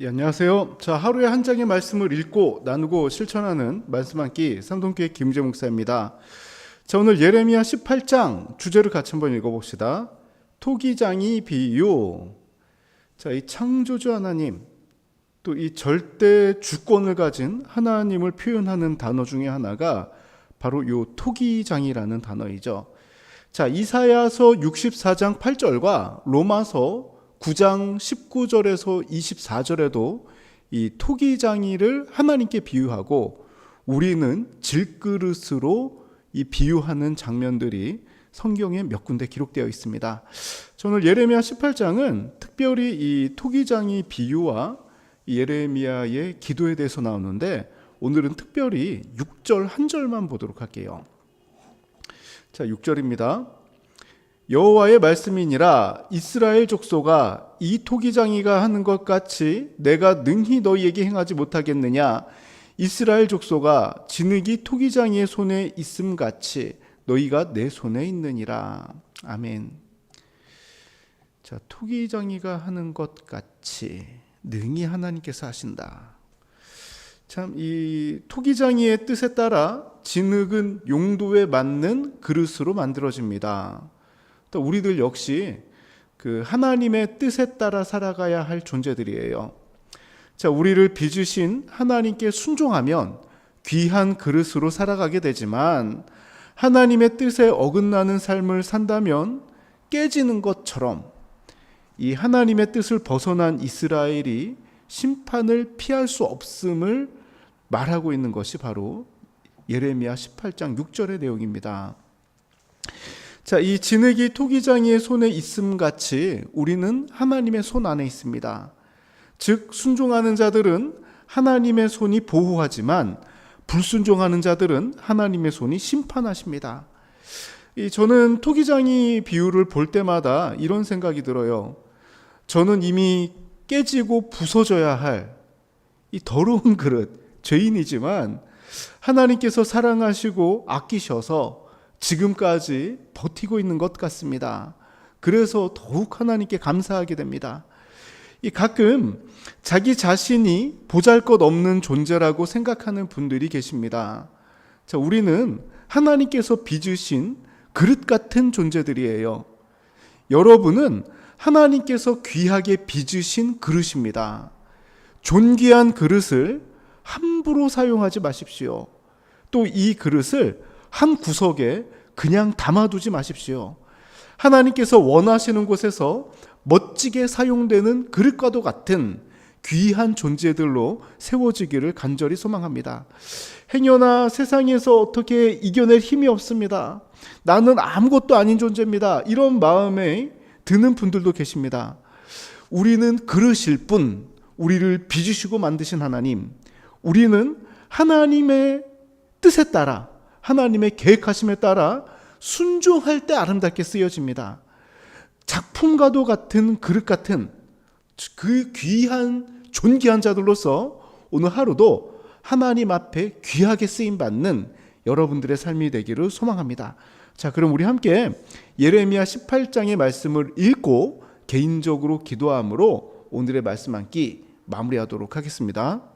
예, 안녕하세요. 자, 하루에 한 장의 말씀을 읽고 나누고 실천하는 말씀 한끼 삼동교회 김재 목사입니다. 자, 오늘 예레미야 18장 주제를 같이 한번 읽어봅시다. 토기장이 비유. 자, 이 창조주 하나님, 또 이 절대 주권을 가진 하나님을 표현하는 단어 중에 하나가 바로 요 토기장이라는 단어이죠. 자, 이사야서 64장 8절과 로마서 9장 19절에서 24절에도 이 토기장이를 하나님께 비유하고 우리는 질그릇으로 이 비유하는 장면들이 성경에 몇 군데 기록되어 있습니다. 저는 예레미야 18장은 특별히 이 토기장이 비유와 이 예레미야의 기도에 대해서 나오는데 오늘은 특별히 6절 한 절만 보도록 할게요. 자, 6절입니다. 여호와의 말씀이니라 이스라엘 족소가 이 토기장이가 하는 것 같이 내가 능히 너희에게 행하지 못하겠느냐 이스라엘 족소가 진흙이 토기장이의 손에 있음 같이 너희가 내 손에 있느니라 아멘. 자 토기장이가 하는 것 같이 능히 하나님께서 하신다. 참 이 토기장이의 뜻에 따라 진흙은 용도에 맞는 그릇으로 만들어집니다. 또 우리들 역시 그 하나님의 뜻에 따라 살아가야 할 존재들이에요. 자, 우리를 빚으신 하나님께 순종하면 귀한 그릇으로 살아가게 되지만 하나님의 뜻에 어긋나는 삶을 산다면 깨지는 것처럼 이 하나님의 뜻을 벗어난 이스라엘이 심판을 피할 수 없음을 말하고 있는 것이 바로 예레미야 18장 6절의 내용입니다. 자, 이 진흙이 토기장이의 손에 있음 같이 우리는 하나님의 손 안에 있습니다. 즉 순종하는 자들은 하나님의 손이 보호하지만 불순종하는 자들은 하나님의 손이 심판하십니다. 이 저는 토기장이 비유를 볼 때마다 이런 생각이 들어요. 저는 이미 깨지고 부서져야 할 이 더러운 그릇, 죄인이지만 하나님께서 사랑하시고 아끼셔서 지금까지 버티고 있는 것 같습니다. 그래서 더욱 하나님께 감사하게 됩니다. 이 가끔 자기 자신이 보잘 것 없는 존재라고 생각하는 분들이 계십니다. 자, 우리는 하나님께서 빚으신 그릇 같은 존재들이에요. 여러분은 하나님께서 귀하게 빚으신 그릇입니다. 존귀한 그릇을 함부로 사용하지 마십시오. 또 이 그릇을 한 구석에 그냥 담아두지 마십시오. 하나님께서 원하시는 곳에서 멋지게 사용되는 그릇과도 같은 귀한 존재들로 세워지기를 간절히 소망합니다. 행여나 세상에서 어떻게 이겨낼 힘이 없습니다. 나는 아무것도 아닌 존재입니다. 이런 마음에 드는 분들도 계십니다. 우리는 그릇일 뿐, 우리를 빚으시고 만드신 하나님, 우리는 하나님의 뜻에 따라 하나님의 계획하심에 따라 순종할 때 아름답게 쓰여집니다. 작품과도 같은 그릇 같은 그 귀한 존귀한 자들로서 오늘 하루도 하나님 앞에 귀하게 쓰임 받는 여러분들의 삶이 되기를 소망합니다. 자, 그럼 우리 함께 예레미야 18장의 말씀을 읽고 개인적으로 기도함으로 오늘의 말씀 한 끼 마무리하도록 하겠습니다.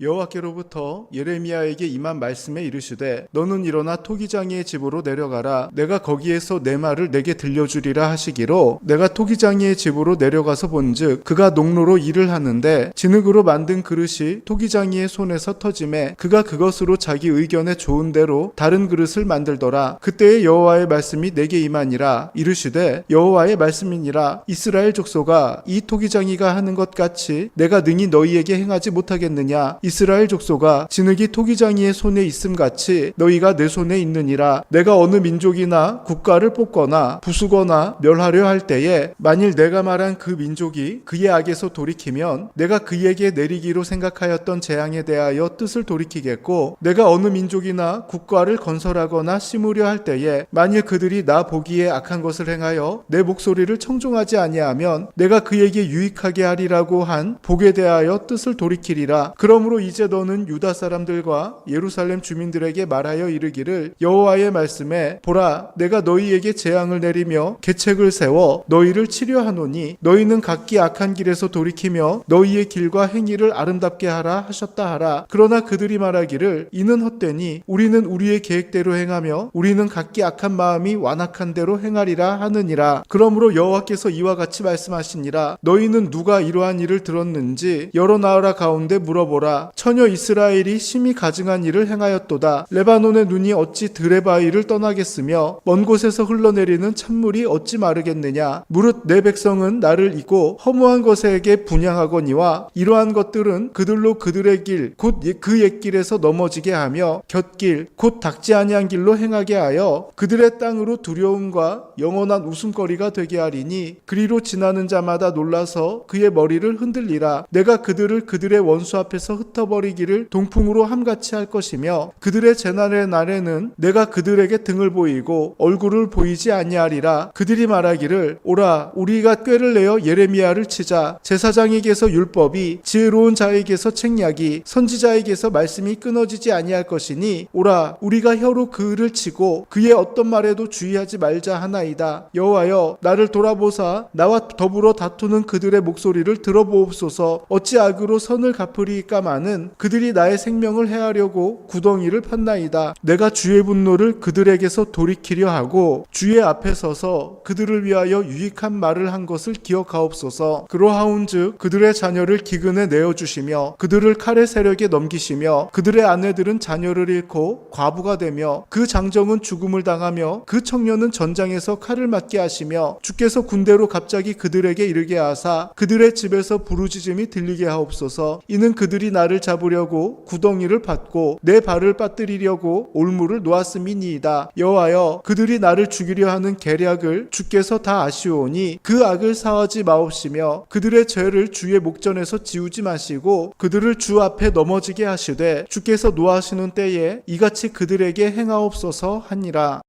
여호와께로부터 예레미야에게 임한 말씀에 이르시되 너는 일어나 토기장이의 집으로 내려가라. 내가 거기에서 내 말을 내게 들려주리라 하시기로 내가 토기장이의 집으로 내려가서 본즉 그가 농로로 일을 하는데 진흙으로 만든 그릇이 토기장이의 손에서 터짐에 그가 그것으로 자기 의견에 좋은 대로 다른 그릇을 만들더라. 그때의 여호와의 말씀이 내게 임하니라. 이르시되 여호와의 말씀이니라. 이스라엘 족소가 이 토기장이가 하는 것 같이 내가 능히 너희에게 행하지 못하겠느냐 이스라엘 족소가 진흙이 토기장이의 손에 있음 같이 너희가 내 손에 있느니라. 내가 어느 민족이나 국가를 뽑거나 부수거나 멸하려 할 때에 만일 내가 말한 그 민족이 그의 악에서 돌이키면 내가 그에게 내리기로 생각하였던 재앙에 대하여 뜻을 돌이키겠고 내가 어느 민족이나 국가를 건설하거나 심으려 할 때에 만일 그들이 나 보기에 악한 것을 행하여 내 목소리를 청종하지 아니하면 내가 그에게 유익하게 하리라고 한 복에 대하여 뜻을 돌이키리라. 그러므로 그러므로 이제 너는 유다 사람들과 예루살렘 주민들에게 말하여 이르기를 여호와의 말씀에 보라 내가 너희에게 재앙을 내리며 계책을 세워 너희를 치료하노니 너희는 각기 악한 길에서 돌이키며 너희의 길과 행위를 아름답게 하라 하셨다 하라. 그러나 그들이 말하기를 이는 헛되니 우리는 우리의 계획대로 행하며 우리는 각기 악한 마음이 완악한 대로 행하리라 하느니라. 그러므로 여호와께서 이와 같이 말씀하시니라. 너희는 누가 이러한 일을 들었는지 여러 나라 가운데 물어보라 처녀 이스라엘이 심히 가증한 일을 행하였도다. 레바논의 눈이 어찌 드레바이를 떠나겠으며 먼 곳에서 흘러내리는 찬물이 어찌 마르겠느냐. 무릇 내 백성은 나를 잊고 허무한 것에게 분양하거니와 이러한 것들은 그들로 그들의 길 곧 그 옛길에서 넘어지게 하며 곁길 곧 닥지 아니한 길로 행하게 하여 그들의 땅으로 두려움과 영원한 웃음거리가 되게 하리니 그리로 지나는 자마다 놀라서 그의 머리를 흔들리라. 내가 그들을 그들의 원수 앞에서 흩 어버리기를 동풍으로 함같이 할 것이며 그들의 재난의 날에는 내가 그들에게 등을 보이고 얼굴을 보이지 아니하리라. 그들이 말하기를 오라 우리가 꾀를 내어 예레미야를 치자. 제사장에게서 율법이 지혜로운 자에게서 책략이 선지자에게서 말씀이 끊어지지 아니할 것이니 오라 우리가 혀로 그를 치고 그의 어떤 말에도 주의하지 말자 하나이다. 여호와여 나를 돌아보사 나와 더불어 다투는 그들의 목소리를 들어보옵소서. 어찌 악으로 선을 갚으리까마는 그들이 나의 생명을 해하려고 구덩이를 팠나이다. 내가 주의 분노를 그들에게서 돌이키려 하고 주의 앞에 서서 그들을 위하여 유익한 말을 한 것을 기억하옵소서. 그로하운즉 그들의 자녀를 기근에 내어 주시며 그들을 칼의 세력에 넘기시며 그들의 아내들은 자녀를 잃고 과부가 되며 그 장정은 죽음을 당하며 그 청년은 전장에서 칼을 맞게 하시며 주께서 군대로 갑자기 그들에게 이르게 하사 그들의 집에서 부르짖음이 들리게 하옵소서. 이는 그들이 나를 잡으려고 구덩이를 팠고 내 발을 빠뜨리려고 올무를 놓았음이니이다. 여호와여 그들이 나를 죽이려 하는 계략을 주께서 다 아시오니 그 악을 사하지 마옵시며 그들의 죄를 주의 목전에서 지우지 마시고 그들을 주 앞에 넘어지게 하시되 주께서 노하시는 때에 이같이 그들에게 행하옵소서 하니라